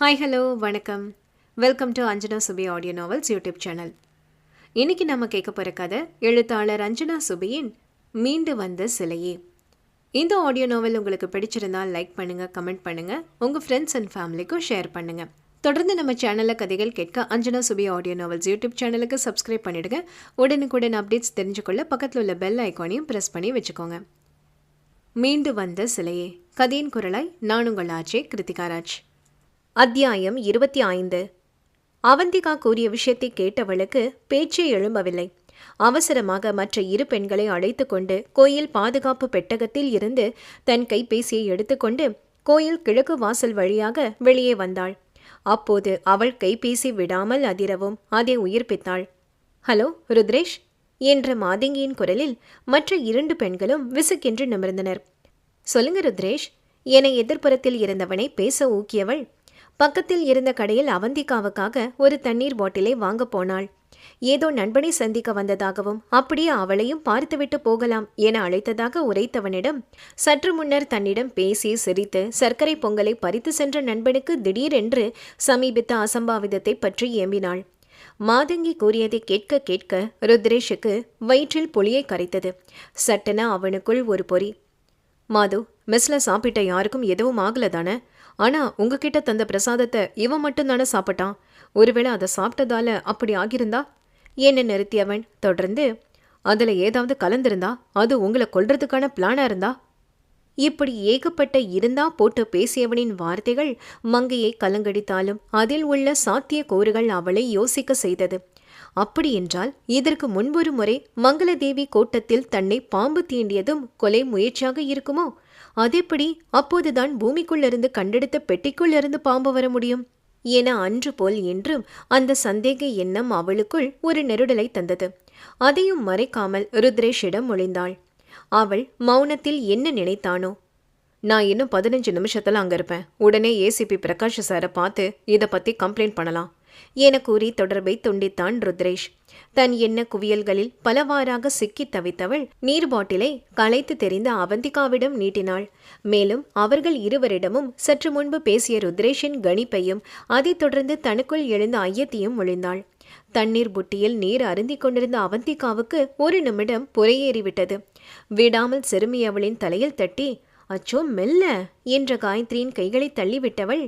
Hi hello வணக்கம். Welcome to Anjana Subi audio novels YouTube channel இன்னைக்கு நம்ம கேட்க போகிற கதை எழுத்தாளர் அஞ்சனா சுபியின் மீண்டு வந்த சிலையே. இந்த ஆடியோ நாவல் உங்களுக்கு பிடிச்சிருந்தால் லைக் பண்ணுங்கள் கமெண்ட் பண்ணுங்கள் உங்கள் ஃப்ரெண்ட்ஸ் அண்ட் ஃபேமிலிக்கும் ஷேர் பண்ணுங்கள் தொடர்ந்து நம்ம சேனலில் கதைகள் கேட்க Anjana Subi audio novels YouTube சேனலுக்கு சப்ஸ்கிரைப் பண்ணிவிடுங்க உடனுக்குடன் அப்டேட்ஸ் தெரிஞ்சுக்கொள்ள பக்கத்தில் உள்ள பெல் ஐக்கானையும் ப்ரெஸ் பண்ணி வச்சுக்கோங்க. மீண்டு வந்த சிலையே. கதையின் குரலாய் நான் உங்கள் ஆச்சே கிருத்திகாராஜ் அத்தியாயம் இருபத்தி ஐந்து. அவந்திகா கூறிய விஷயத்தை கேட்டவளுக்கு பேச்சே எழும்பவில்லை. அவசரமாக மற்ற இரு பெண்களை அழைத்து கொண்டு கோயில் பாதுகாப்பு பெட்டகத்தில் இருந்து தன் கைபேசியை எடுத்துக்கொண்டு கோயில் கிழக்கு வாசல் வழியாக வெளியே வந்தாள். அப்போது அவள் கைபேசி விடாமல் அதிரவும் அதை உயிர்ப்பித்தாள். ஹலோ ருத்ரேஷ்? என்ற மாதங்கியின் குரலில் மற்ற இரண்டு பெண்களும் விசுக்கென்று நிமிர்ந்தனர். சொல்லுங்க ருத்ரேஷ். என எதிர்ப்புறத்தில் இருந்தவனை பேச ஊக்கியவள் பக்கத்தில் இருந்த கடையில் அவந்திகாவுக்காக ஒரு தண்ணீர் பாட்டிலை வாங்க போனாள். ஏதோ நண்பனை சந்திக்க வந்ததாகவும் அப்படியே அவளையும் பார்த்துவிட்டு போகலாம் என அழைத்ததாக உரைத்தவனிடம் சற்று முன்னர் தன்னிடம் பேசி சிரித்து சர்க்கரை பொங்கலை பறித்து சென்ற நண்பனுக்கு திடீரென்று சமீபித்த அசம்பாவிதத்தை பற்றி ஏம்பினாள். மாதங்கி கூறியதை கேட்க கேட்க ருத்ரேஷுக்கு வயிற்றில் புளியை கரைத்தது. சட்டென அவனுக்குள் ஒரு பொறி. மாது மெஸ்ல சாப்பிட்ட யாருக்கும் எதுவும் ஆகல தானே ஆனா உங்ககிட்ட தந்த பிரசாதத்தை இவன் மட்டும் தானே சாப்பிட்டான்? ஒருவேளை அதை சாப்பிட்டதால அப்படி ஆகியிருந்தா? என்ன நிறுத்தியவன் தொடர்ந்து அதுல ஏதாவது கலந்திருந்தா? அது உங்களை கொல்றதுக்கான பிளானாக இருந்தா? இப்படி ஏகப்பட்ட இருந்தா போட்டு பேசியவனின் வார்த்தைகள் மங்கையை கலங்கடித்தாலும் அதில் உள்ள சாத்திய கோறுகள் அவளை யோசிக்க செய்தது. அப்படியென்றால் இதற்கு முன்பொரு முறை மங்களதேவி கோட்டத்தில் தன்னை பாம்பு தீண்டியதும் கொலை முயற்சியாக இருக்குமோ? அதெப்படி அப்போதுதான் பூமிக்குள்ளிருந்து கண்டெடுத்த பெட்டிக்குள்ளிருந்து பாம்பு வர முடியும்? என அன்று போல் என்றும் அந்த சந்தேக எண்ணம் அவளுக்குள் ஒரு நெருடலை தந்தது. அதையும் மறைக்காமல் ருத்ரேஷிடம் ஒளிந்தாள். அவள் மௌனத்தில் என்ன நினைத்தானோ? நான் இன்னும் பதினஞ்சு நிமிஷத்தில் அங்க இருப்பேன். உடனே ஏசிபி பிரகாஷ் சாரை பார்த்து இதை பத்தி கம்ப்ளைண்ட் பண்ணலாம். என கூறி தொடர்பை துண்டித்தான் ருத்ரேஷ். தன் எண்ண குவியல்களில் பலவாறாக சிக்கித் தவித்தவள் நீர் பாட்டிலை களைத்து தெரிந்த அவந்திகாவிடம் நீட்டினாள். மேலும் அவர்கள் இருவரிடமும் சற்று முன்பு பேசிய ருத்ரேஷின் கணிப்பையும் அதைத் தொடர்ந்து தனக்குள் எழுந்த ஐயத்தையும் ஒழிந்தாள். தண்ணீர் புட்டியில் நீர் அருந்திக் கொண்டிருந்த அவந்திகாவுக்கு ஒரு நிமிடம் புறையேறிவிட்டது. விடாமல் சிறுமியவளின் தலையில் தட்டி அச்சோ மெல்ல! என்ற காயத்ரியின் கைகளை தள்ளிவிட்டவள்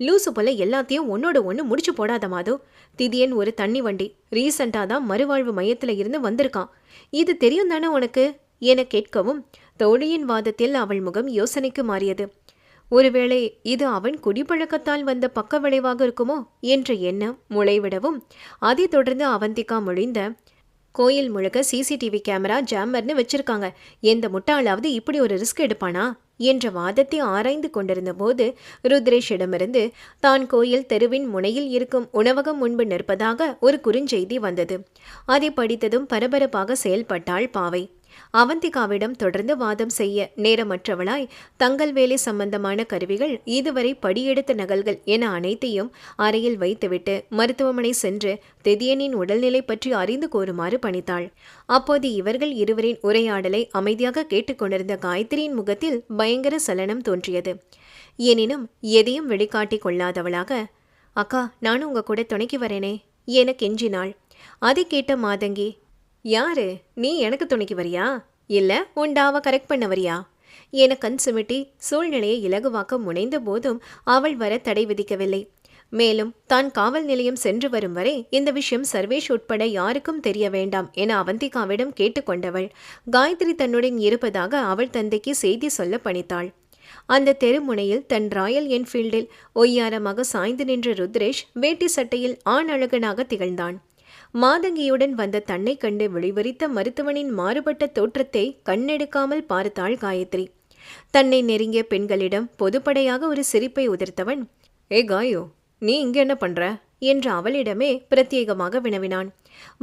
லூசு போல எல்லாத்தையும் ஒன்னோட ஒன்று முடிச்சு போடாத மாதோ! திதியன் ஒரு தண்ணி வண்டி. ரீசண்டாக தான் மறுவாழ்வு மையத்தில் இருந்து வந்திருக்கான். இது தெரியும் தானே உனக்கு? என கேட்கவும் தோழியின் வாதத்தில் அவள் முகம் யோசனைக்கு மாறியது. ஒருவேளை இது அவன் குடிப்பழக்கத்தால் வந்த பக்க விளைவாக இருக்குமோ? என்ற எண்ணம் முளைவிடவும் அதைத் தொடர்ந்து அவந்திகா மொழிந்த கோயில் முழுக்க சிசிடிவி கேமரா ஜாமர்னு வச்சிருக்காங்க. எந்த முட்டாளாவது இப்படி ஒரு ரிஸ்க் எடுப்பானா? என்ற வாதத்தை ஆராய்ந்து கொண்டிருந்த போது ருத்ரேஷிடமிருந்து தான் கோயில் தெருவின் முனையில் இருக்கும் உணவகம் முன்பு நிற்பதாக ஒரு குறுஞ்செய்தி வந்தது. அதை படித்ததும் பரபரப்பாக செயல்பட்டாள் பாவை. அவந்திகாவிடம் தொடர்ந்து வாதம் செய்ய நேரமற்றவளாய் தங்கள் வேலை சம்பந்தமான கருவிகள் இதுவரை படியெடுத்த நகல்கள் என அனைத்தையும் அறையில் வைத்துவிட்டு மருத்துவமனை சென்று திதியனின் உடல்நிலை பற்றி அறிந்து கோருமாறு பணித்தாள். அப்போது இவர்கள் இருவரின் உரையாடலை அமைதியாக கேட்டுக்கொண்டிருந்த காயத்ரியின் முகத்தில் பயங்கர சலனம் தோன்றியது. எனினும் எதையும் வெளிக்காட்டிக் கொள்ளாதவளாக அக்கா நானும் உங்க கூட துணைக்கு வரேனே என கெஞ்சினாள். அதை கேட்ட மாதங்கி யாரு? நீ எனக்கு துணைக்கு வரியா? இல்லை உன் டாவை கரெக்ட் பண்ண வரியா? என கண் சுமிட்டி சூழ்நிலையை இலகுவாக்க முனைந்த போதும் அவள் வர தடை விதிக்கவில்லை. மேலும் தான் காவல் நிலையம் சென்று வரும் வரை இந்த விஷயம் சர்வேஷ் உட்பட யாருக்கும் தெரிய வேண்டாம் என அவந்திகாவிடம் கேட்டுக்கொண்டவள் காயத்ரி தன்னுடன் இருப்பதாக அவள் தந்தைக்கு செய்தி சொல்ல பணித்தாள். அந்த தெருமுனையில் தன் ராயல் என்ஃபீல்டில் ஒய்யாரமாக சாய்ந்து நின்ற ருத்ரேஷ் வேட்டி சட்டையில் ஆண் அழகனாக திகழ்ந்தான். மாதங்கியுடன் வந்த தன்னை கண்டு வெளிவரித்த மருத்துவனின் மாறுபட்ட தோற்றத்தை கண்ணெடுக்காமல் பார்த்தாள் காயத்ரி. தன்னை நெருங்கிய பெண்களிடம் பொதுப்படையாக ஒரு சிரிப்பை உதிர்த்தவன் ஏ காயோ நீ இங்க என்ன பண்ற? என்று அவளிடமே பிரத்யேகமாக வினவினான்.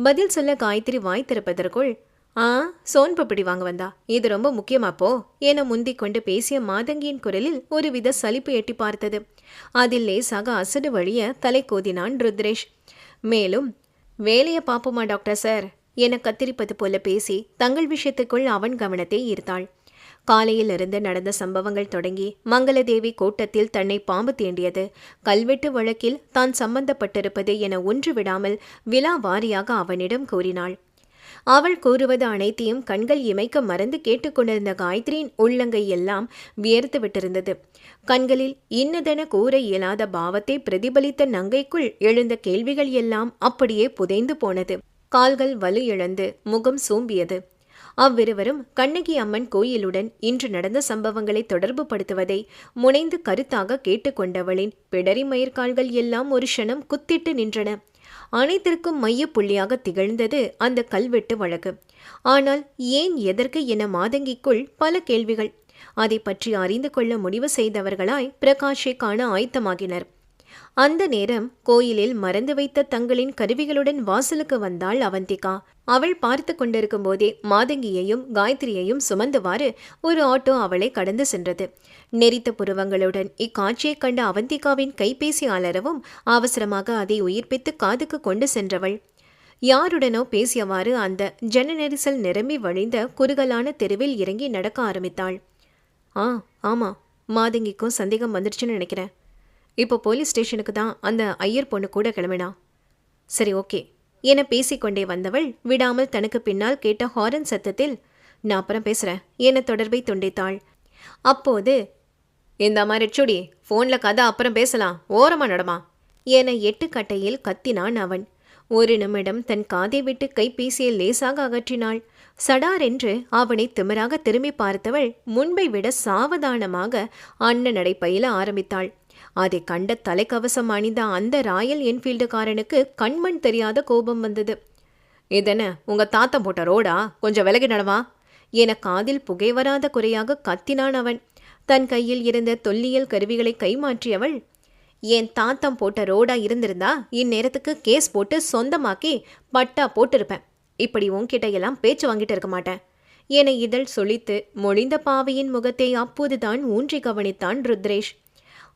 பதில் சொல்ல காயத்ரி வாய் திறப்பதற்குள் ஆ சோன் பப்படி வாங்க வந்தா. இது ரொம்ப முக்கியமாப்போ என முந்தி கொண்டு பேசிய மாதங்கியின் குரலில் ஒருவித சலிப்பு எட்டி பார்த்தது. அதில் லேசாக அசடு வழிய தலை கோதினான் ருத்ரேஷ். மேலும் வேலையை பாப்போமா டாக்டர் சார்? என கத்திரிப்பது போல பேசி தங்கள் விஷயத்துக்குள் அவன் கவனத்தை ஈர்த்தாள். காலையிலிருந்து நடந்த சம்பவங்கள் தொடங்கி மங்களதேவி கோட்டத்தில் தன்னை பாம்பு தீண்டியது. கல்வெட்டு வழக்கில் தான் சம்பந்தப்பட்டிருப்பது என ஒன்று விடாமல் விழா வாரியாக அவனிடம் கூறினாள். அவள் கூறுவது அனைத்தையும் கண்கள் இமைக்க மறந்து கேட்டுக்கொண்டிருந்த காயத்ரியின் உள்ளங்கை எல்லாம் வியர்த்து விட்டிருந்தது. கண்களில் இன்னதென கூற இயலாத பாவத்தை பிரதிபலித்த நங்கைக்குள் எழுந்த கேள்விகள் எல்லாம் அப்படியே புதைந்து போனது. கால்கள் வலு இழந்து முகம் சூம்பியது. அவ்விருவரும் கண்ணகி அம்மன் கோயிலுடன் இன்று நடந்த சம்பவங்களை தொடர்பு படுத்துவதை முனைந்து கருத்தாக கேட்டுக்கொண்டவளின் பிடரி மயிர்கால்கள் எல்லாம் ஒரு க்ஷணம் குத்திட்டு நின்றன. அனைத்திற்கும் மைய புள்ளியாக திகழ்ந்தது அந்த கல்வெட்டு வழக்கு. ஆனால் ஏன் எதற்கு என மாதங்கிக்குள் பல கேள்விகள் அதை பற்றி அறிந்து கொள்ள முடிவு செய்தவர்களாய் பிரகாஷை காண ஆயத்தமாகினர். அந்த நேரம் கோயிலில் மறந்து வைத்த தங்களின் கருவிகளுடன் வாசலுக்கு வந்தாள் அவந்திகா. அவள் பார்த்து கொண்டிருக்கும் போதே மாதங்கியையும் காயத்ரியையும் சுமந்துவாறு ஒரு ஆட்டோ அவளை கடந்து சென்றது. நெறித்த புருவங்களுடன் இக்காட்சியை கண்ட அவந்திகாவின் கைபேசி அலரவும் அவசரமாக அதை உயிர்ப்பித்து காதுக்கு கொண்டு சென்றவள். யாருடனோ பேசியவாறு அந்த ஜன நெரிசல் நிரம்பி வழிந்த குறுகலான தெருவில் இறங்கி நடக்க ஆரம்பித்தாள். ஆ ஆமா. மாதங்கிக்கும் சந்தேகம் வந்துடுச்சுன்னு நினைக்கிறேன். இப்போ போலீஸ் ஸ்டேஷனுக்கு தான் அந்த ஐயர் பொண்ணு கூட கிளம்பினா? சரி ஓகே. என பேசிக்கொண்டே வந்தவள் விடாமல் தனக்கு பின்னால் கேட்ட ஹாரன் சத்தத்தில் நான் அப்புறம் பேசுகிறேன் என தொடர்பை துண்டித்தாள்? அப்போது இந்த மாதிரி சுடி ஃபோனில் கதை அப்புறம் பேசலாம். ஓரமா நடமா? என எட்டுக்கட்டையில் கத்தினான் அவன். ஒரு நிமிடம் தன் காதை விட்டு கைபேசியை லேசாக அகற்றினாள். சடார் என்று அவனை திமிராக திரும்பி பார்த்தவள் முன்பை விட சாவதானமாக அண்ணன் நடை பயில ஆரம்பித்தாள். அதை கண்ட தலைக்கவசம் அணிந்த அந்த ராயல் என்ஃபீல்டுக்காரனுக்கு கண்மண் தெரியாத கோபம் வந்தது. இதென்ன உங்க தாத்தம் போட்ட ரோடா? கொஞ்சம் விலகி நடவா? என காதில் புகை வராத குறையாக கத்தினான் அவன். தன் கையில் இருந்த தொல்லியல் கருவிகளை கைமாற்றியவள் என் தாத்தம் போட்ட ரோடா இருந்திருந்தா இந்நேரத்துக்கு கேஸ் போட்டு சொந்தமாக்கி பட்டா போட்டிருப்பேன். இப்படி உன்கிட்ட எல்லாம் பேச்சு வாங்கிட்டு இருக்க மாட்டேன். என இதழ் சொலித்து மொழிந்த பாவையின் முகத்தை அப்போதுதான் ஊன்றி கவனித்தான் ருத்ரேஷ்.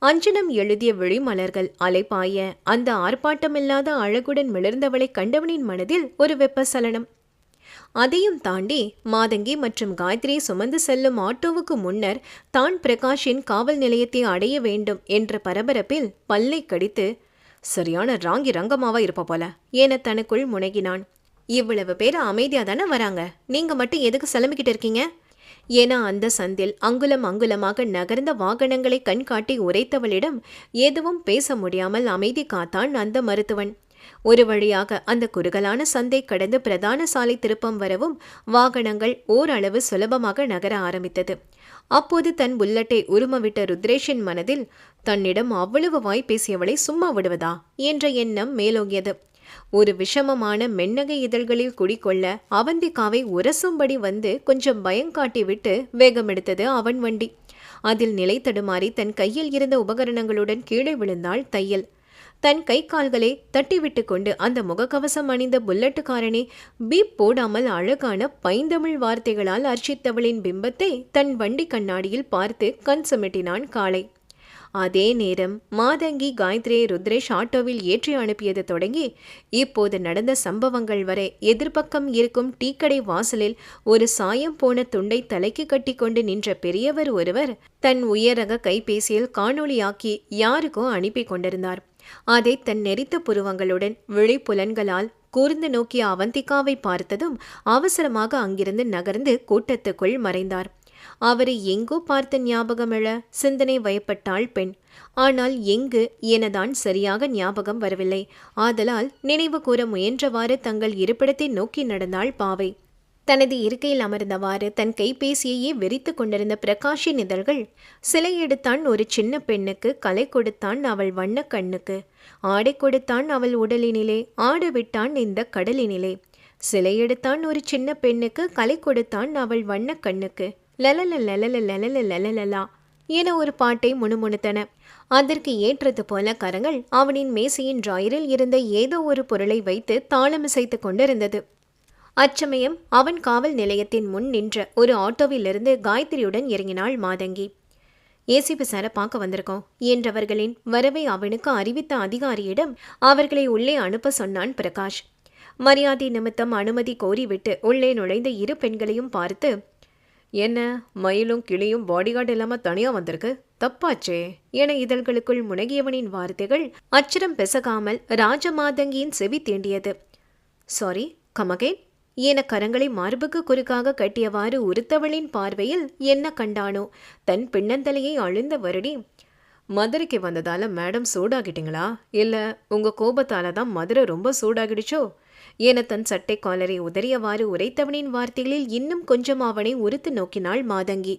அஞ்சனம் எழுதிய விழிமலர்கள் அலைப்பாய அந்த ஆர்ப்பாட்டமில்லாத அழகுடன் மிளர்ந்தவளை கண்டவனின் மனதில் ஒரு வெப்பசலனம். அதையும் தாண்டி மாதங்கி மற்றும் காயத்ரி சுமந்து செல்லும் ஆட்டோவுக்கு முன்னர் தான் பிரகாஷின் காவல் நிலையத்தை அடைய வேண்டும் என்ற பரபரப்பில் பல்லை கடித்து சரியான ராங்கி ரங்கமாவா இருப்ப போல? என தனக்குள் முனகினான். இவ்வளவு பேர் அமைதியாக தானே வராங்க. நீங்கள் மட்டும் எதுக்கு சிலம்பிக்கிட்டு இருக்கீங்க? ஏன்னா அந்த சந்தில் அங்குலம் அங்குலமாக நகர்ந்த வாகனங்களை கண்காட்டி உரைத்தவளிடம் எதுவும் பேச முடியாமல் அமைதி காத்தான் அந்த மருத்துவன். ஒரு வழியாக அந்த குறுகலான சந்தை கடந்து பிரதான சாலை திருப்பம் வரவும் வாகனங்கள் ஓரளவு சுலபமாக நகர ஆரம்பித்தது. அப்போது தன் புல்லட்டை உருமவிட்ட ருத்ரேஷின் மனதில் தன்னிடம் அவ்வளவு வாய் பேசியவளை சும்மா விடுவதா? என்ற எண்ணம் மேலோங்கியது. ஒரு விஷமமான மென்னகை இதழ்களில் குடிக்கொள்ள அவந்திகாவை உரசும்படி வந்து கொஞ்சம் பயங்காட்டிவிட்டு வேகமெடுத்தது அவன் வண்டி. அதில் நிலை தடுமாறி தன் கையில் இருந்த உபகரணங்களுடன் கீழே விழுந்தாள் தையல். தன் கை கால்களை தட்டிவிட்டு கொண்டு அந்த முகக்கவசம் அணிந்த புல்லட்டுக்காரனே பீப் போடாமல் அழகான பைந்தமிழ் வார்த்தைகளால் அர்ச்சித்தவளின் பிம்பத்தை தன் வண்டி கண்ணாடியில் பார்த்து கண் சுமிட்டினான் காளை. அதே நேரம் மாதங்கி காயத்ரியை ருத்ரேஷ் ஆட்டோவில் ஏற்றி அனுப்பியது தொடங்கி இப்போது நடந்த சம்பவங்கள் வரை எதிர்ப்பக்கம் இருக்கும் டீக்கடை வாசலில் ஒரு சாயம் போன துண்டை தலைக்கு கட்டி கொண்டு நின்ற பெரியவர் ஒருவர் தன் உயரக கைபேசியில் காணொளியாக்கி யாருக்கோ அனுப்பி கொண்டிருந்தார். அதை தன் நெறித்த புருவங்களுடன் விழிப்புலன்களால் கூர்ந்து நோக்கிய அவந்திகாவை பார்த்ததும் அவசரமாக அங்கிருந்து நகர்ந்து கூட்டத்துக்குள் மறைந்தார். அவரை எங்கோ பார்த்த ஞாபகமெழ சிந்தனை வயப்பட்டாள் பெண். ஆனால் எங்கு எனதான் சரியாக ஞாபகம் வரவில்லை. ஆதலால் நினைவு கூற முயன்றவாறு தங்கள் இருப்பிடத்தை நோக்கி நடந்தாள் பாவை. தனது இருக்கையில் அமர்ந்தவாறு தன் கைபேசியையே வெறித்து கொண்டிருந்த பிரகாஷின் இதழ்கள் சிலை எடுத்தான் ஒரு சின்ன பெண்ணுக்கு கலை கொடுத்தான் அவள் வண்ண கண்ணுக்கு ஆடை கொடுத்தான் அவள் உடலினிலே ஆடு விட்டான் இந்த கடலினிலே சிலை எடுத்தான் ஒரு சின்ன பெண்ணுக்கு கலை கொடுத்தான் அவள் வண்ண கண்ணுக்கு லலல லலல லலல லலலலா என ஒரு பாட்டை முணுமுணுத்தன அதற்கு ஏற்றது போல கரங்கள் அவனின் மேசையின் டிராயரில் இருந்த ஏதோ ஒரு பொருளை வைத்து தாளமிசைத்து கொண்டிருந்தது அச்சமயம் அவன் காவல் நிலையத்தின் முன் நின்ற ஒரு ஆட்டோவிலிருந்து காயத்ரியுடன் இறங்கினாள் மாதங்கி ஏசிபி சாரை பார்க்க வந்திருக்கோம் என்றவர்களின் வரவை அவனுக்கு அறிவித்த அதிகாரியிடம் அவர்களை உள்ளே அனுப்ப சொன்னான் பிரகாஷ் மரியாதை நிமித்தம் அனுமதி கோரிவிட்டு உள்ளே நுழைந்த இரு பெண்களையும் பார்த்து என்ன? மயிலும் கிளியும் பாடிகார்டு இல்லாம தனியா வந்திருக்கு? தப்பாச்சே. என இதழ்களுக்குள் முனகியவனின் வார்த்தைகள் அச்சரம் பெசகாமல் ராஜமாதங்கியின் செவி தீண்டியது. சாரி கமகேன் என கரங்களை மார்புக்கு குறுக்காக கட்டியவாறு உறுத்தவளின் பார்வையில் என்ன கண்டானோ? தன் பின்னந்தலையை அழுந்த வருடி மதுரைக்கு வந்ததால மேடம் சூடாகிட்டீங்களா? இல்ல உங்க கோபத்தால தான் மதுரை ரொம்ப சூடாகிடுச்சோ? என தன் சட்டை காலரை உதறியவாறு உரைத்தவனின் வார்த்தைகளில் இன்னும் கொஞ்சம் அவனை உறுத்து நோக்கினாள் மாதங்கி.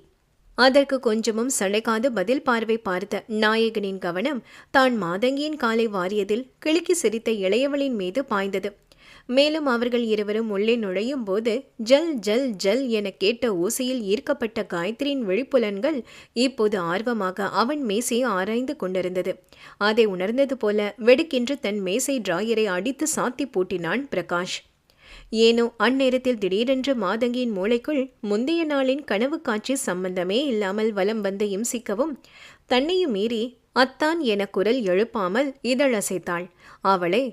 அதற்கு கொஞ்சமும் சளைக்காது பதில் பார்வை பார்த்த நாயகனின் கவனம் தான் மாதங்கியின் காலை வாரியதில் கிளுக்கி சிரித்த இளையவளின் மீது பாய்ந்தது. மேலும் அவர்கள் இருவரும் உள்ளே நுழையும் போது ஜல் ஜல் ஜல் என கேட்ட ஊசியில் ஈர்க்கப்பட்ட காயத்ரியின் விழிப்புலன்கள் இப்போது ஆர்வமாக அவன் மேசையை ஆராய்ந்து கொண்டிருந்தது. அதை உணர்ந்தது போல வெடுக்கென்று தன் மேசை டிராயரை அடித்து சாத்தி பூட்டினான் பிரகாஷ். ஏனோ அந்நேரத்தில் திடீரென்று மாதங்கியின் மூளைக்குள் முந்தைய நாளின் கனவு காட்சி சம்பந்தமே இல்லாமல் வலம் வந்து இம்சிக்கவும் தன்னையும் மீறி அத்தான் என குரல் எழுப்பாமல் இதழசைத்தாள். அவளே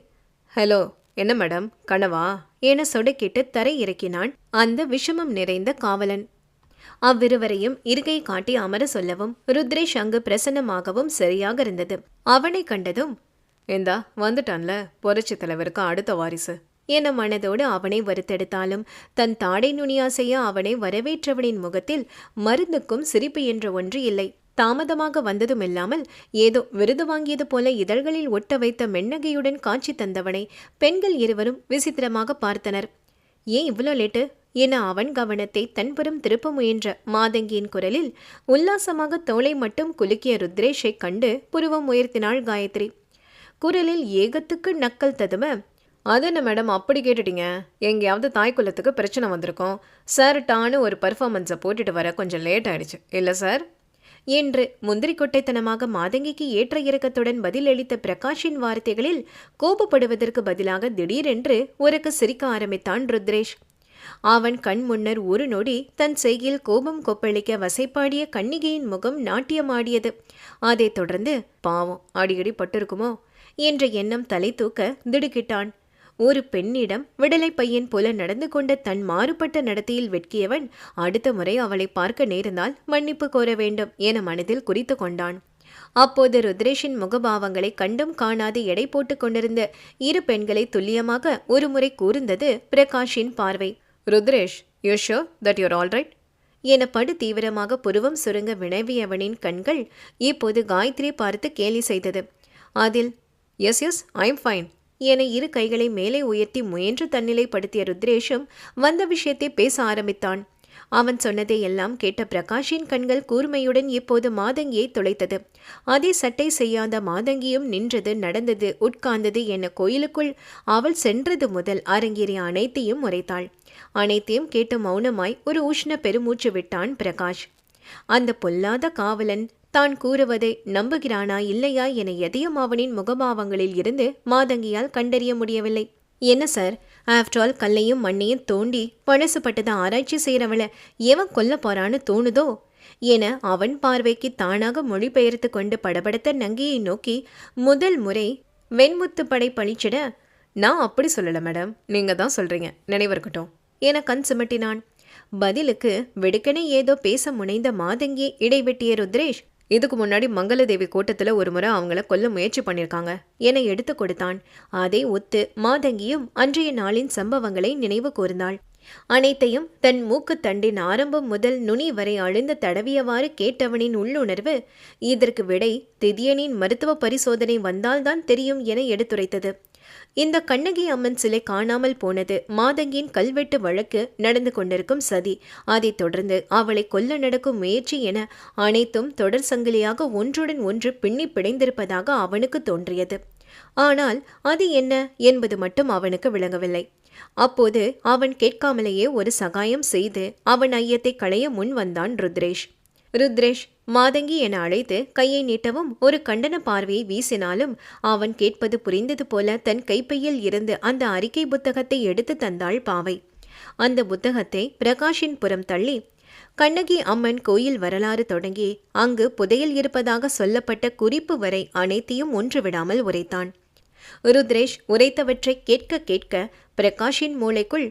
ஹலோ என்ன மேடம் கனவா? என சொடுக்கிட்டு தரை இறக்கினான் அந்த விஷமம் நிறைந்த காவலன். அவ்விருவரையும் இருக்கை காட்டி அமர சொல்லவும் ருத்ரேஷ் அங்கு பிரசன்னமாகவும் சரியாக இருந்தது. அவனை கண்டதும் எந்தா வந்துட்டான்ல புரட்சி தலைவருக்கு அடுத்த வாரிசு என மனதோடு அவனை வருத்தெடுத்தாலும் தன் தாடை நுனியாசைய அவனை வரவேற்றவனின் முகத்தில் மருந்துக்கும் சிரிப்பு என்ற ஒன்று இல்லை. தாமதமாக வந்ததும் இல்லாமல் ஏதோ விருது வாங்கியது போல இதழ்களில் ஒட்ட வைத்த மென்னகையுடன் காட்சி தந்தவனை பெண்கள் இருவரும் விசித்திரமாக பார்த்தனர். ஏன் இவ்வளோ லேட்டு என அவன் கவனத்தை தன்புறம் திருப்ப முயன்ற மாதங்கியின் குரலில் உல்லாசமாக தோளை மட்டும் குலுக்கிய ருத்ரேஷை கண்டு புருவம் உயர்த்தினாள் காயத்ரி. குரலில் ஏகத்துக்கு நக்கல் ததும அதென்ன மேடம் அப்படி கேட்டுட்டீங்க? எங்கேயாவது தாய் குலத்துக்கு பிரச்சனை வந்திருக்கோம். சார் டான்னு ஒரு பர்ஃபார்மன்ஸை போட்டுட்டு வர கொஞ்சம் லேட் ஆயிடுச்சு. இல்லை சார்? என்று முந்திரி கொட்டைத்தனமாக மாதங்கிக்கு ஏற்ற இறக்கத்துடன் பதிலளித்த பிரகாஷின் வார்த்தைகளில் கோபப்படுவதற்கு பதிலாக திடீரென்று உரக்கு சிரிக்க ஆரம்பித்தான் ருத்ரேஷ். அவன் கண் முன்னர் ஒரு நொடி தன் செய்கையில் கோபம் கொப்பளிக்க வசைப்பாடிய கண்ணிகையின் முகம் நாட்டியமாடியது. அதைத் தொடர்ந்து பாவம் அடிக்கடி பட்டிருக்குமோ? என்ற எண்ணம் தலை தூக்க திடுக்கிட்டான் ஒரு பெண்ணிடம் விடலை பையன் போல நடந்து கொண்ட தன் மாறுபட்ட நடத்தையில் வெட்கியவன் அடுத்த முறை அவளை பார்க்க நேர்ந்தால் மன்னிப்பு கோர வேண்டும் என மனதில் குறித்து கொண்டான். அப்போது ருத்ரேஷின் முகபாவங்களை கண்டும் காணாது எடை போட்டுக் கொண்டிருந்த இரு பெண்களை துல்லியமாக ஒருமுறை கூர்ந்தது பிரகாஷின் பார்வை. Rudresh you sure that you're alright என படு தீவிரமாக புருவம் சுருங்க வினவியவனின் கண்கள் இப்போது காயத்ரி பார்த்து கேலி செய்தது. அதில் yes yes I am fine என இரு கைகளை மேலே உயர்த்தி முயன்று தன்னிலைப்படுத்திய ருத்ரேஷும் வந்த விஷயத்தை பேச ஆரம்பித்தான். அவன் சொன்னதை எல்லாம் கேட்ட பிரகாஷின் கண்கள் கூர்மையுடன் இப்போது மாதங்கியை துளைத்தது அதே சட்டை செய்யாத மாதங்கியும் நின்றது நடந்தது உட்கார்ந்தது என கோயிலுக்குள் அவள் சென்றது முதல் அரங்கேறிய அனைத்தையும் உரைத்தாள். அனைத்தையும் கேட்டு மௌனமாய் ஒரு உஷ்ண பெருமூச்சு விட்டான் பிரகாஷ். அந்த பொல்லாத காவலன் தான் கூறுவதை நம்புகிறானா இல்லையா என எதையும் அவனின் முகபாவங்களில் இருந்து மாதங்கியால் கண்டறிய முடியவில்லை. என்ன சார்? ஆஃப்டர் ஆல் கல்லையும் மண்ணையும் தோண்டி பழசுப்பட்டதை ஆராய்ச்சி செய்கிறவளை எவன் கொல்ல போறான்னு தோணுதோ? என அவன் பார்வைக்கு தானாக மொழிபெயர்த்து கொண்டு படபடத்த நங்கியை நோக்கி முதல் முறை வெண்முத்து படை பழிச்சிட நான் அப்படி சொல்லல மேடம். நீங்க தான் சொல்றீங்க. நினைவிருக்கட்டும் என கண் சுமட்டினான். பதிலுக்கு வெடுக்கனே ஏதோ பேச முனைந்த மாதங்கியை இடைவெட்டிய ருத்ரேஷ் இதுக்கு முன்னாடி மங்களதேவி கூட்டத்தில் ஒரு முறை அவங்கள கொல்ல முயற்சி பண்ணியிருக்காங்க என எடுத்து கொடுத்தான். அதை ஒத்து மாதங்கியும் அன்றைய நாளின் சம்பவங்களை நினைவு கூர்ந்தாள். அனைத்தையும் தன் மூக்குத்தண்டின் ஆரம்பம் முதல் நுனி வரை அழிந்து தடவியவாறு கேட்டவனின் உள்ளுணர்வு இதற்கு விடை திதியனின் மருத்துவ பரிசோதனை வந்தால்தான் தெரியும் என எடுத்துரைத்தது. இந்த கண்ணகி அம்மன் சிலை காணாமல் போனது மாதங்கியின் கல்வெட்டு வழக்கு நடந்து கொண்டிருக்கும் சதி. அதைத் தொடர்ந்து அவளை கொல்ல நடக்கும் முயற்சி என அனைத்தும் தொடர் சங்கிலியாக ஒன்றுடன் ஒன்று பின்னி பிணைந்திருப்பதாக அவனுக்கு தோன்றியது. ஆனால் அது என்ன என்பது மட்டும் அவனுக்கு விளங்கவில்லை. அப்போது அவன் கேட்காமலேயே ஒரு சகாயம் செய்து அவன் ஐயத்தை களைய முன் வந்தான் ருத்ரேஷ். ருத்ரேஷ் மாதங்கி என அழைத்து கையை நீட்டவும் ஒரு கண்டன பார்வையை வீசினாலும் அவன் கேட்பது புரிந்தது போல தன் கைப்பையில் இருந்து அந்த அறிக்கை புத்தகத்தை எடுத்து தந்தாள் பாவை. அந்த புத்தகத்தை பிரகாஷின் புறம் தள்ளி கண்ணகி அம்மன் கோயில் வரலாறு தொடங்கி அங்கு புதையல் இருப்பதாக சொல்லப்பட்ட குறிப்பு வரை அனைத்தையும் ஒன்று விடாமல் உரைத்தான். ருத்ரேஷ் உரைத்தவற்றை கேட்க கேட்க பிரகாஷின் மூளைக்குள்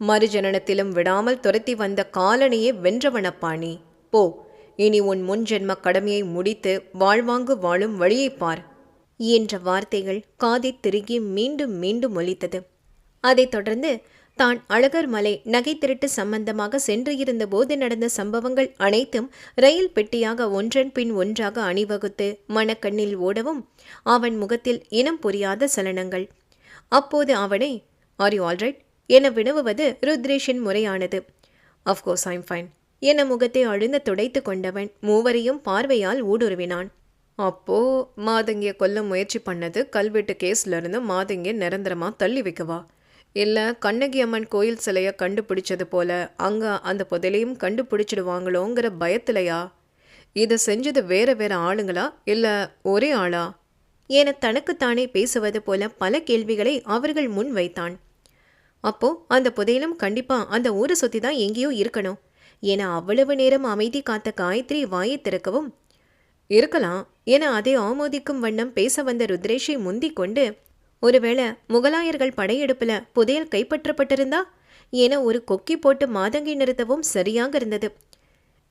மறுஜனனத்திலும் விடாமல் துரத்தி வந்த காலனையே வென்றவனப்பாணி போ இனி உன் முன்ஜென்ம கடமையை முடித்து வாழ்வாங்கு வாழும் வழியைப் பார் என்ற வார்த்தைகள் காதைத் திருகி மீண்டும் மீண்டும் ஒலித்தது. அதைத் தொடர்ந்து தான் அழகர் மலை நகை திருட்டு சம்பந்தமாக சென்று இருந்த போது நடந்த சம்பவங்கள் அனைத்தும் ரயில் பெட்டியாக ஒன்றன் பின் ஒன்றாக அணிவகுத்து மனக்கண்ணில் ஓடவும் அவன் முகத்தில் இனம் புரியாத சலனங்கள். அப்போது அவனை ஆர் யூ ஆல்ரைட் என வினவுவது ருத்ரேஷின் முறையானது. அஃப்கோர்ஸ் ஐம் ஃபைன் என முகத்தை அழுந்த துடைத்து கொண்டவன் மூவரையும் பார்வையால் ஊடுருவினான். அப்போ மாதங்கிய கொல்ல முயற்சி பண்ணது கல்வெட்டு கேஸ்லேருந்து மாதங்கிய நிரந்தரமா தள்ளி வைக்கவா? இல்ல கண்ணகி அம்மன் கோயில் சிலைய கண்டுபிடிச்சது போல அங்க அந்த புதையலையும் கண்டுபிடிச்சிடுவாங்களோங்கிற பயத்திலையா? இதை செஞ்சது வேற வேற ஆளுங்களா? இல்ல ஒரே ஆளா? என தனக்குத்தானே பேசுவது போல பல கேள்விகளை அவர்கள் முன் வைத்தான் அப்போ அந்த புதையலும் கண்டிப்பா அந்த ஊரை சுத்தி தான் எங்கேயோ இருக்கணும். என அவ்வளவு நேரம் அமைதி காத்த காயத்ரி வாயை திறக்கவும் இருக்கலாம் என அதை ஆமோதிக்கும் வண்ணம் பேச வந்த ருத்ரேஷை முந்திக் கொண்டு ஒருவேளை முகலாயர்கள் படையெடுப்புல புதையல் கைப்பற்றப்பட்டிருந்தா? என ஒரு கொக்கி போட்டு மாதங்கி நிறுத்தவும் சரியாக இருந்தது.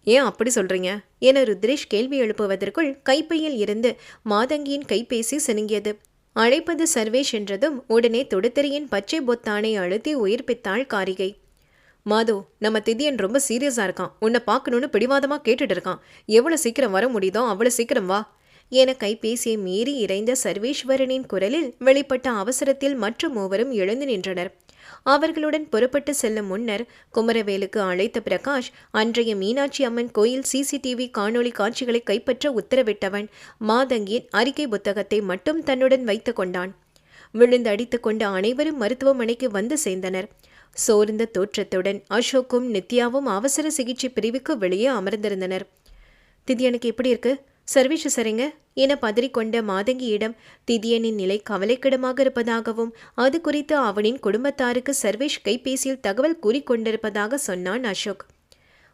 ஏன் அப்படி சொல்றீங்க? என ருத்ரேஷ் கேள்வி எழுப்புவதற்குள் கைப்பையில் இருந்து மாதங்கியின் கைபேசி சினுங்கியது. அழைப்பது சர்வேஷ் என்றதும் உடனே தொடுத்தறியின் பச்சை பொத்தானை அழுத்தி உயிர்ப்பித்தாள் காரிகை. மாது நம்ம திதியன் ரொம்ப சீரியஸா இருக்கான். உன்னை பார்க்கணும்னு பிடிவாதமா கேட்டுட்டு இருக்கான். எவ்வளோ சீக்கிரம் வர முடியுதோ அவ்வளவு சீக்கிரம் வா. என கைபேசியை மீறி இறைந்த சர்வேஸ்வரனின் குரலில் வெளிப்பட்ட அவசரத்தில் மற்ற மூவரும் எழுந்து நின்றனர். அவர்களுடன் புறப்பட்டு செல்லும் முன்னர் குமரவேலுக்கு அழைத்த பிரகாஷ் அன்றைய மீனாட்சி அம்மன் கோயில் சிசிடிவி காணொளி காட்சிகளை கைப்பற்ற உத்தரவிட்டவன் மாதங்கியின் அறிக்கை புத்தகத்தை மட்டும் தன்னுடன் வைத்து கொண்டான். விழுந்து அடித்துக் கொண்ட அனைவரும் மருத்துவமனைக்கு வந்து சேர்ந்தனர். சோர்ந்த தோற்றத்துடன் அசோக்கும் நித்யாவும் அவசர சிகிச்சை பிரிவுக்கு வெளியே அமர்ந்திருந்தனர். திதியனுக்கு எப்படி இருக்கு? சர்வீஸ் சரிங்க? என பதறிக்கொண்ட மாதங்கியிடம் திதியனின் நிலை கவலைக்கிடமாக இருப்பதாகவும் அது குறித்து அவனின் குடும்பத்தாருக்கு சர்வேஷ் கைபேசியில் தகவல் கூறிக்கொண்டிருப்பதாக சொன்னான் அசோக்.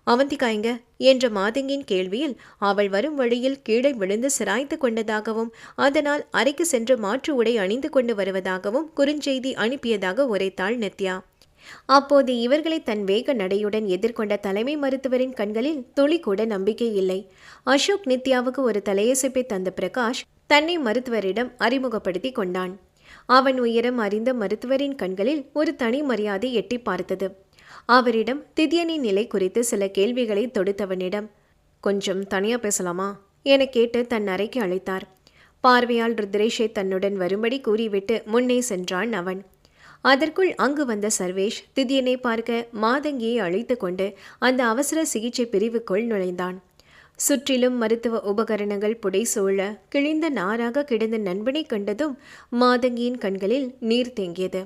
அவந்திகா எங்க என்ற மாதங்கியின் கேள்வியில் அவள் வரும் வழியில் கீழே விழுந்து சிராய்த்து கொண்டதாகவும் அதனால் அறைக்கு சென்று மாற்று உடை அணிந்து கொண்டு வருவதாகவும் குறுஞ்செய்தி அனுப்பியதாக உரைத்தாள் நித்யா. அப்போது இவர்களை தன் வேக நடையுடன் எதிர்கொண்ட தலைமை மருத்துவரின் கண்களில் துளி கூட நம்பிக்கை இல்லை. அசோக் நித்யாவுக்கு ஒரு தலையசைப்பை தந்த பிரகாஷ் தன்னை மருத்துவரிடம் அறிமுகப்படுத்தி கொண்டான். அவன் உயரம் அறிந்த மருத்துவரின் கண்களில் ஒரு தனி மரியாதை எட்டி பார்த்தது. அவரிடம் திதியனின் நிலை குறித்து சில கேள்விகளை தொடுத்தவனிடம் கொஞ்சம் தனியா பேசலாமா? என கேட்டு தன் அறைக்கு அழைத்தார். பார்வையால் ருத்ரேஷை தன்னுடன் வரும்படி கூறிவிட்டு முன்னே சென்றான் அவன். அதற்குள் அங்கு வந்த சர்வேஷ் திதியனை பார்க்க மாதங்கியை அழைத்து கொண்டு அந்த அவசர சிகிச்சை பிரிவுக்குள் நுழைந்தான். சுற்றிலும் மருத்துவ உபகரணங்கள் புடைசூழ கிழிந்த நாராக கிடந்த நண்பனை கண்டதும் மாதங்கியின் கண்களில் நீர் தேங்கியது.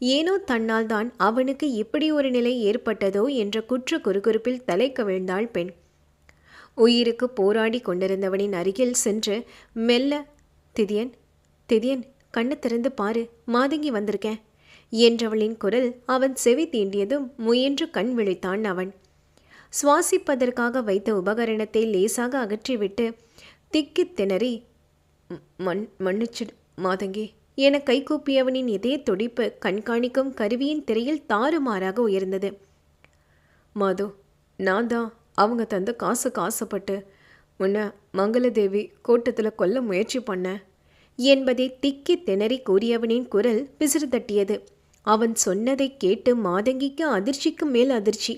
ஏனோ தன்னால் தான் அவனுக்கு இப்படி ஒரு நிலை ஏற்பட்டதோ என்ற குற்ற குறுகுறுப்பில் தலை கவிழ்ந்தாள் பெண். உயிருக்கு போராடி கொண்டிருந்தவனின் அருகில் சென்று மெல்ல திதியன் திதியன் கண்ணை திறந்து பாரு மாதங்கி வந்திருக்கேன். என்றவளின் குரல் அவன் செவி தீண்டியதும் முயன்று கண் விழித்தான் அவன். சுவாசிப்பதற்காக வைத்த உபகரணத்தை லேசாக அகற்றிவிட்டு திக்கித் திணறி மண் மன்னிச்சிடு மாதங்கி என கைகூப்பியவனின் இதய துடிப்பு கண்காணிக்கும் கருவியின் திரையில் தாறுமாறாக உயர்ந்தது. மாது நான் தான் அவங்க தந்த காசு காசுப்பட்டு உன்னை மங்களதேவி கூட்டத்தில் கொல்ல முயற்சி பண்ண என்பதை திக்கி திணறி கூறியவனின் குரல் பிசிறு தட்டியது. அவன் சொன்னதை கேட்டு மாதங்கிக்கு அதிர்ச்சிக்கு மேல் அதிர்ச்சி.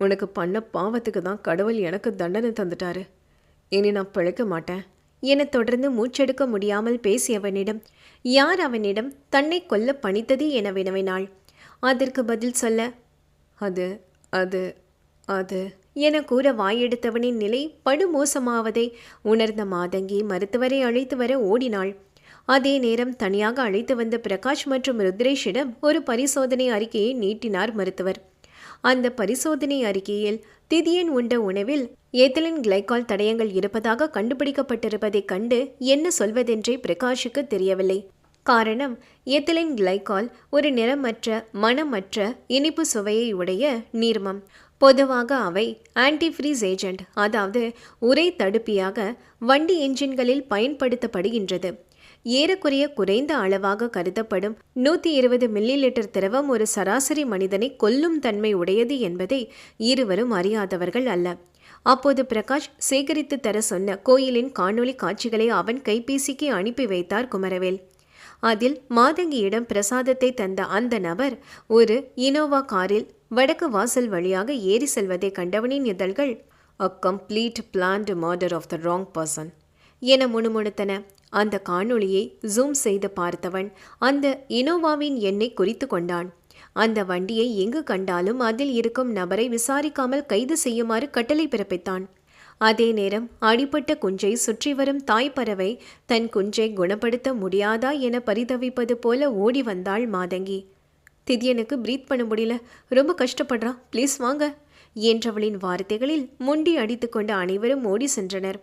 உனக்கு பண்ண பாவத்துக்கு தான் கடவுள் எனக்கு தண்டனை தந்துட்டாரு. இனி நான் பிழைக்க மாட்டேன். என தொடர்ந்து மூச்செடுக்க முடியாமல் பேசியவனிடம் யார் அவனிடம்? தன்னை கொல்ல பணித்தது என வினவினாள். அதற்கு பதில் சொல்ல அது அது அது என கூற வாயெடுத்தவனின் நிலை படுமோசமாவதை உணர்ந்த மாதங்கி மருத்துவரை அழைத்து வர ஓடினாள். அதே நேரம் தனியாக அழைத்து வந்த பிரகாஷ் மற்றும் ருத்ரேஷிடம் ஒரு பரிசோதனை அறிக்கையை நீட்டினார் மருத்துவர். அந்த பரிசோதனை அறிக்கையில் திதியன் உண்ட உணவில் ஏத்திலின் கிளைக்கால் தடயங்கள் இருப்பதாக கண்டுபிடிக்கப்பட்டிருப்பதைக் கண்டு என்ன சொல்வதென்றே பிரகாஷுக்கு தெரியவில்லை. காரணம் எத்திலின் கிளைகால் ஒரு நிறமற்ற மணமற்ற இனிப்பு சுவையை உடைய நீர்மம். பொதுவாக அவை ஆன்டிஃப்ரீஸ் ஏஜென்ட் அதாவது உரை தடுப்பியாக வண்டி என்ஜின்களில் பயன்படுத்தப்படுகின்றது. ஏறக்குறைய குறைந்த அளவாக கருதப்படும். நூற்றி இருபது மில்லி லிட்டர் திரவம் ஒரு சராசரி மனிதனை கொல்லும் தன்மை உடையது என்பதை இருவரும் அறியாதவர்கள் அல்ல. அப்போது பிரகாஷ் சேகரித்து தர சொன்ன கோயிலின் காணொளி காட்சிகளை அவன் கைபேசிக்கு அனுப்பி வைத்தார் குமரவேல். அதில் மாதங்கியிடம் பிரசாதத்தை தந்த அந்த நபர் ஒரு இனோவா காரில் வடக்கு வாசல் வழியாக ஏறி செல்வதை கண்டவனின் இதழ்கள் a complete planned murder of the wrong person என முணுமுணுத்தன. அந்த காணொளியை ஜூம் செய்து பார்த்தவன் அந்த இனோவாவின் எண்ணை குறித்து கொண்டான். அந்த வண்டியை எங்கு கண்டாலும் அதில் இருக்கும் நபரை விசாரிக்காமல் கைது செய்யுமாறு கட்டளை பிறப்பித்தான். அதே நேரம் அடிப்பட்ட குஞ்சை சுற்றி வரும் தாய்ப்பறவை தன் குஞ்சை குணப்படுத்த முடியாதா என பரிதவிப்பது போல ஓடி வந்தாள் மாதங்கி. திதியனுக்கு பிரீத் பண்ண முடியல. ரொம்ப கஷ்டப்படுறான் ப்ளீஸ் வாங்க. என்றவளின் வார்த்தைகளில் முண்டி அடித்துக்கொண்டு அனைவரும் ஓடி சென்றனர்.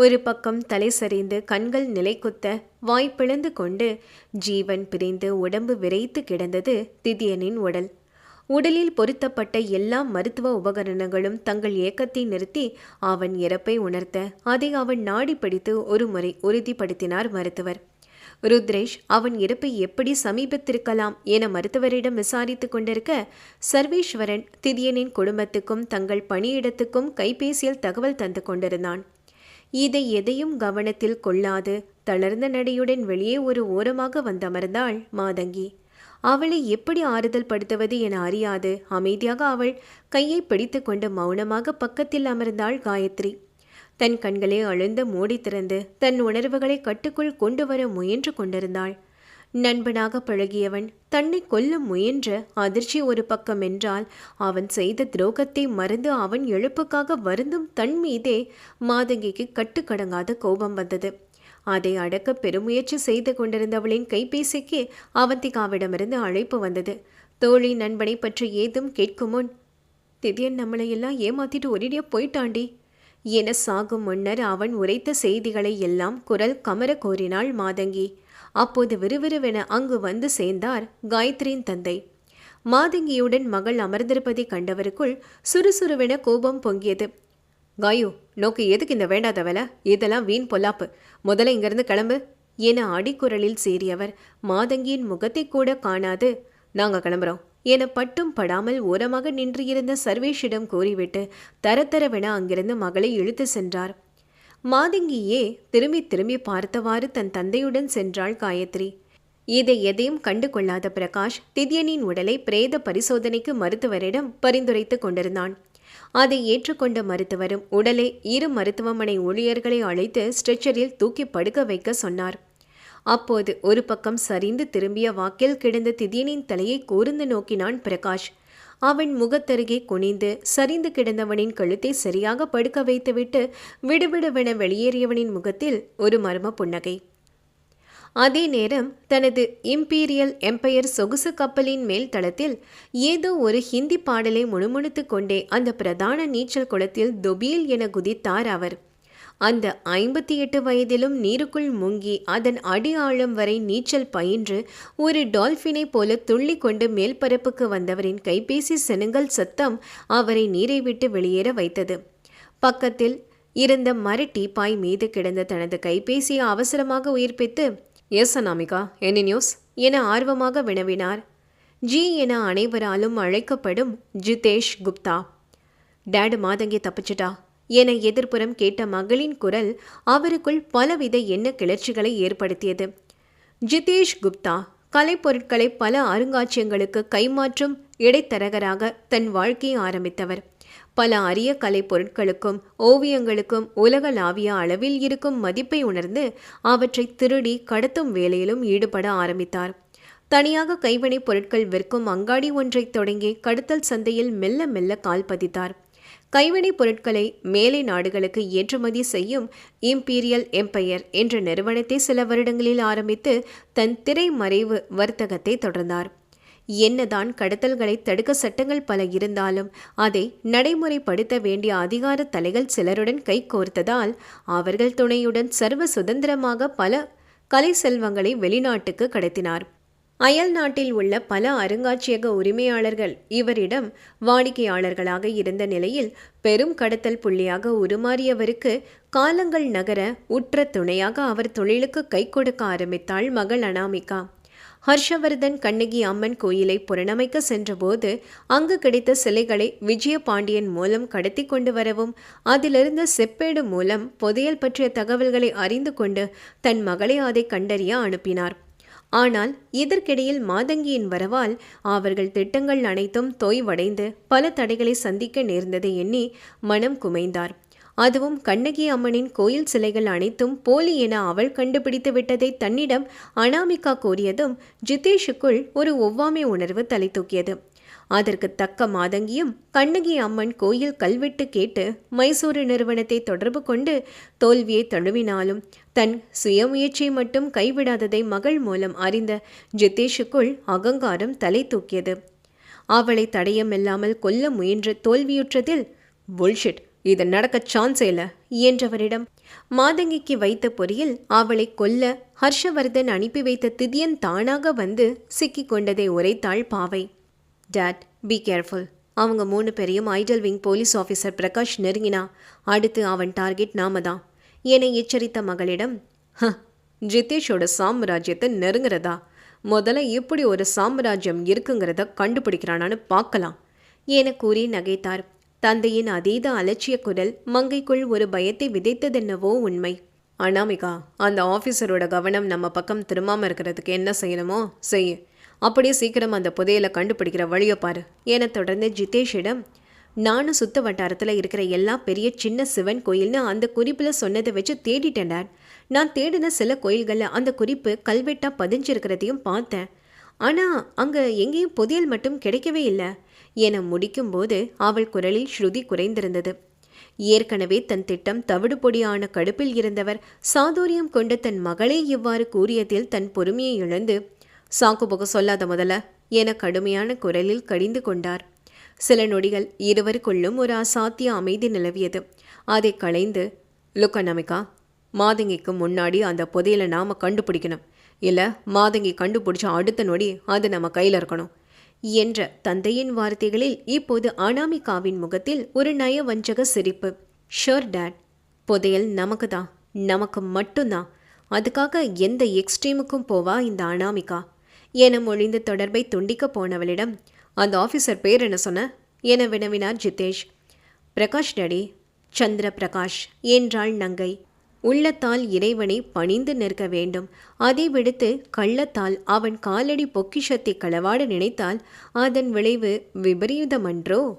ஒரு பக்கம் தலை சரிந்து கண்கள் நிலைக்குத்த வாய் பிளந்து கொண்டு ஜீவன் பிரிந்து உடம்பு விரைத்து கிடந்தது திதியனின் உடல். உடலில் பொருத்தப்பட்ட எல்லா மருத்துவ உபகரணங்களும் தங்கள் இயக்கத்தை நிறுத்தி அவன் இறப்பை உணர்த்த அதை அவன் நாடி பிடித்து ஒரு முறை உறுதிப்படுத்தினார் மருத்துவர். ருத்ரேஷ் அவன் இறப்பை எப்படி சமீபத்திருக்கலாம்? என மருத்துவரிடம் விசாரித்துக் கொண்டிருக்க சர்வேஸ்வரன் திதியனின் குடும்பத்துக்கும் தங்கள் பணியிடத்துக்கும் கைபேசியில் தகவல் தந்து கொண்டிருந்தான். இதை எதையும் கவனத்தில் கொள்ளாது. தளர்ந்த நடையுடன் வெளியே ஒரு ஓரமாக வந்தமர்ந்தாள் மாதங்கி. அவளை எப்படி ஆறுதல் படுத்துவது என அறியாது. அமைதியாக அவள் கையை பிடித்துக்கொண்டு மௌனமாக பக்கத்தில் அமர்ந்தாள் காயத்ரி. தன் கண்களை அழுந்த மூடி திறந்து தன் உணர்வுகளை கட்டுக்குள் கொண்டு வர முயன்று கொண்டிருந்தாள். நண்பனாக பழகியவன் தன்னை கொல்ல முயன்ற அதிர்ச்சி ஒரு பக்கம் என்றால் அவன் செய்த துரோகத்தை மறந்து அவன் எழுப்புக்காக வருந்தும் தன் மீதே மாதங்கிக்கு கட்டுக்கடங்காத கோபம் வந்தது. அதை அடக்க பெருமுயற்சி செய்து கொண்டிருந்தவளின் கைபேசிக்கு அவந்திகாவிடமிருந்து அழைப்பு வந்தது. தோழி நண்பனை பற்றி ஏதும் கேட்கும்? முன் திடீர் நம்மளையெல்லாம் ஏமாத்திட்டு ஒரேடியா போயிட்டாண்டி. என சாகும் முன்னர் அவன் உரைத்த செய்திகளை எல்லாம் குரல் கமர கோரினாள் மாதங்கி. அப்போது விறுவிறுவென அங்கு வந்து சேர்ந்தார் காயத்ரியின் தந்தை. மாதங்கியுடன் மகள் அமர்ந்திருப்பதை கண்டவருக்குள் சுறுசுறுவென கோபம் பொங்கியது. காயு நோக்கு எதுக்கு இந்த வேண்டாத வேலை? இதெல்லாம் வீண் பொல்லாப்பு. முதல்ல இங்கிருந்து கிளம்பு என அடிக்குரலில் சேரியவர் மாதங்கியின் முகத்தை கூட காணாது. நாங்க கிளம்புறோம் என பட்டும் படாமல் ஓரமாக நின்று இருந்த சர்வேஷிடம் கூறிவிட்டு தரத்தரவென அங்கிருந்து மகளை இழுத்து சென்றார். மாதங்கியே திரும்பி திரும்பி பார்த்தவாறு தன் தந்தையுடன் சென்றாள் காயத்ரி. இதை எதையும் கண்டு கொள்ளாத பிரகாஷ் தித்யனின் உடலை பிரேத பரிசோதனைக்கு மருத்துவரிடம் பரிந்துரைத்துக் கொண்டிருந்தான். அதை ஏற்றுக்கொண்ட மருத்துவரும் உடலை இரு மருத்துவமனை ஊழியர்களை அழைத்து ஸ்ட்ரெச்சரில் தூக்கி படுக்க வைக்க சொன்னார். அப்போது ஒரு பக்கம் சரிந்து திரும்பிய வாக்கில் கிடந்த திதியனின் தலையை கூர்ந்து நோக்கினான் பிரகாஷ். அவன் முகத்தருகே குனிந்து சரிந்து கிடந்தவனின் கழுத்தை சரியாக படுக்க வைத்துவிட்டு விடுவிடுவென வெளியேறியவனின் முகத்தில் ஒரு மர்ம புன்னகை. அதே நேரம் தனது இம்பீரியல் எம்பையர் சொகுசு கப்பலின் மேல் தளத்தில் ஏதோ ஒரு ஹிந்தி பாடலை முணுமுணுத்து கொண்டே அந்த பிரதான நீச்சல் குளத்தில் தொபியில் என குதித்தார் அவர். அந்த ஐம்பத்தி எட்டு வயதிலும் நீருக்குள் முங்கி அதன் அடி ஆழம் வரை நீச்சல் பயின்று ஒரு டால்ஃபினை போல துள்ளி கொண்டு மேல்பரப்புக்கு வந்தவரின் கைபேசி செனுங்கல் சத்தம் அவரை நீரை விட்டு வெளியேற வைத்தது. பக்கத்தில் இருந்த மர டீப்பாய் மீது கிடந்த தனது கைபேசியை அவசரமாக உயிர்ப்பித்து எஸ் அனாமிகா என்ன நியூஸ் என ஆர்வமாக வினவினார். ஜி என அனைவராலும் அழைக்கப்படும் ஜிதேஷ் குப்தா. டேடு மாதங்கி தப்பிச்சிட்டா? என எதிர்ப்புறம் கேட்ட மகளின் குரல் அவருக்குள் பலவித எண்ண கிளர்ச்சிகளை ஏற்படுத்தியது. ஜிதேஷ் குப்தா கலைப்பொருட்களை பல அருங்காட்சியங்களுக்கு கைமாற்றும் இடைத்தரகராக தன் வாழ்க்கையை ஆரம்பித்தவர். பல அரிய கலை பொருட்களுக்கும் ஓவியங்களுக்கும் உலகளாவிய அளவில் இருக்கும் மதிப்பை உணர்ந்து அவற்றை திருடி கடத்தும் வேலையிலும் ஈடுபட ஆரம்பித்தார். தனியாக கைவினைப் பொருட்கள் விற்கும் அங்காடி ஒன்றை தொடங்கி கடத்தல் சந்தையில் மெல்ல மெல்ல கால் பதித்தார். கைவினைப் பொருட்களை மேலை நாடுகளுக்கு ஏற்றுமதி செய்யும் இம்பீரியல் எம்பையர் என்ற நிறுவனத்தை சில வருடங்களில் ஆரம்பித்து தன் திரைமறைவு வர்த்தகத்தை தொடர்ந்தார். என்னதான் கடத்தல்களை தடுக்க சட்டங்கள் பல இருந்தாலும் அதை நடைமுறைப்படுத்த வேண்டிய அதிகார தலைகள் சிலருடன் கைகோர்த்ததால் அவர்கள் துணையுடன் சர்வ சுதந்திரமாக பல கலை செல்வங்களை வெளிநாட்டுக்கு கடத்தினார். அயல் நாட்டில் உள்ள பல அருங்காட்சியக உரிமையாளர்கள் இவரிடம் வாடிக்கையாளர்களாக இருந்த நிலையில் பெரும் கடத்தல் புள்ளியாக உருமாறியவருக்கு காலங்கள் நகர உற்ற துணையாக அவர் தொழிலுக்கு கை கொடுக்க ஆரம்பித்தாள் மகள் அனாமிகா. ஹர்ஷவர்தன் கண்ணகி அம்மன் கோயிலை புறணமைக்க சென்றபோது அங்கு கிடைத்த சிலைகளை விஜயபாண்டியன் மூலம் கடத்தி கொண்டு வரவும் அதிலிருந்த செப்பேடு மூலம் புதையல் பற்றிய தகவல்களை அறிந்து கொண்டு தன் மகளை அதை கண்டறிய அனுப்பினார். ஆனால் இதற்கிடையில் மாதங்கியின் வரவால் அவர்கள் திட்டங்கள் அனைத்தும் தொய்வடைந்து பல தடைகளை சந்திக்க நேர்ந்ததை எண்ணி மனம் குமைந்தார். அதுவும் கண்ணகி அம்மனின் கோயில் சிலைகள் அனைத்தும் போலி என அவள் கண்டுபிடித்து விட்டதை தன்னிடம் அனாமிகா கூறியதும் ஜிதேஷுக்குள் ஒரு ஒவ்வாமை உணர்வு தலை தூக்கியது. அதற்கு தக்க மாதங்கியும் கண்ணகி அம்மன் கோயில் கல்வெட்டு கேட்டு மைசூரு நிறுவனத்தை தொடர்பு கொண்டு தோல்வியை தழுவினாலும் தன் சுயமுயற்சியை மட்டும் கைவிடாததை மகள் மூலம் அறிந்த ஜிதேஷுக்குள் அகங்காரம் தலை தூக்கியது. அவளை தடயமில்லாமல் கொல்ல முயன்ற தோல்வியுற்றதில் புல்ஷிட் இது நடக்க சான்ஸ் இல்ல என்றவரிடம் மாதங்கிக்கு வைத்த பொறியில் அவளை கொல்ல ஹர்ஷவர்தன் அனுப்பி வைத்த திதியன் தானாக வந்து சிக்கிக்கொண்டதை உரைத்தாள் பாவை. டேட் பி கேர்ஃபுல் அவங்க மூணு பேரையும் idol wing police officer Prakash நெருங்கினா அடுத்து அவன் டார்கெட் நாம தான். என எச்சரித்த மகளிடம் "ஹ, ஜிதேஷோட சாம்ராஜ்யத்தை நெருங்குறதா? முதல்ல எப்படி ஒரு சாம்ராஜ்யம் இருக்குங்கிறத கண்டுபிடிக்கிறானான்னு பார்க்கலாம் என கூறி நகைத்தார். தந்தையின் அதீத அலட்சிய குரல் மங்கைக்குள் ஒரு பயத்தை விதைத்ததென்னவோ உண்மை. அனாமிகா அந்த ஆஃபீஸரோட கவனம் நம்ம பக்கம் திரும்பாமல் இருக்கிறதுக்கு என்ன செய்யணுமோ செய்யு. அப்படியே சீக்கிரம் அந்த புதையலை கண்டுபிடிக்கிற வழியை பாரு. என தொடர்ந்து ஜிதேஷிடம் நானும் சுத்த வட்டாரத்தில் இருக்கிற எல்லா பெரிய சின்ன சிவன் கோயில்னு அந்த குறிப்பில் சொன்னதை வச்சு தேடிட்டேன் டேட். நான் தேடின சில கோயில்களில் அந்த குறிப்பு கல்வெட்டாக பதிஞ்சிருக்கிறதையும் பார்த்தேன். ஆனால் அங்கே எங்கேயும் புதையல் மட்டும் கிடைக்கவே இல்லை. என முடிக்கும்போது அவள் குரலில் ஸ்ருதி குறைந்திருந்தது. ஏற்கனவே தன் திட்டம் தவிடு பொடியான கடுப்பில் இருந்தவர் சாதுரியம் கொண்ட தன் மகளே இவ்வாறு கூறியதில் தன் பொறுமையை இழந்து சாக்கு சொல்லாத முதல்ல என கடுமையான குரலில் கடிந்து கொண்டார். சில நொடிகள் இருவருக்குள்ளும் ஒரு அசாத்திய அமைதி நிலவியது. அதை களைந்து லுக்க நமிக்கா மாதங்கிக்கு முன்னாடி அந்த புதையலை நாம கண்டுபிடிக்கணும். இல்லை மாதங்கி கண்டுபிடிச்ச அடுத்த நொடி அது நம்ம கையில் இருக்கணும் என்ற தந்தையின் வார்த்தைகளில் இப்போது அனாமிகாவின் முகத்தில் ஒரு நயவஞ்சக சிரிப்பு. ஷோர் டேட் புதையல் நமக்கு தான். நமக்கு மட்டும்தான் அதுக்காக எந்த எக்ஸ்ட்ரீமுக்கும் போவா இந்த அனாமிகா? என மொழிந்த தொடர்பை துண்டிக்க போனவளிடம் அந்த ஆஃபீஸர் பேர் என்ன சொன்ன? என வினவினார் ஜிதேஷ். பிரகாஷ் டடி சந்திர பிரகாஷ் என்றாள் நங்கை. உள்ளத்தால் இறைவனை பணிந்து நிற்க வேண்டும். அதை விடுத்து கள்ளத்தால் அவன் காலடி பொக்கிஷத்தை களவாட நினைத்தால் அதன் விளைவு விபரீதமன்றோ?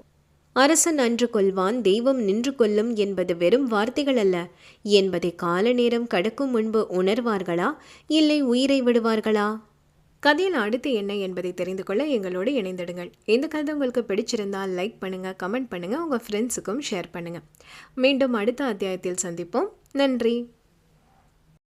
அரசன் அன்று கொள்வான் தெய்வம் நின்று கொள்ளும் என்பது வெறும் வார்த்தைகள் அல்ல என்பதை கால நேரம் கடக்கும் முன்பு உணர்வார்களா? இல்லை உயிரை விடுவார்களா? கதையில் அடுத்து என்ன என்பதை தெரிந்து கொள்ள எங்களோடு இணைந்திடுங்கள். இந்த கதை உங்களுக்கு பிடிச்சிருந்தால் லைக் பண்ணுங்கள் கமெண்ட் பண்ணுங்கள் உங்கள் ஃப்ரெண்ட்ஸுக்கும் ஷேர் பண்ணுங்கள் மீண்டும் அடுத்த அத்தியாயத்தில் சந்திப்போம். நன்றி.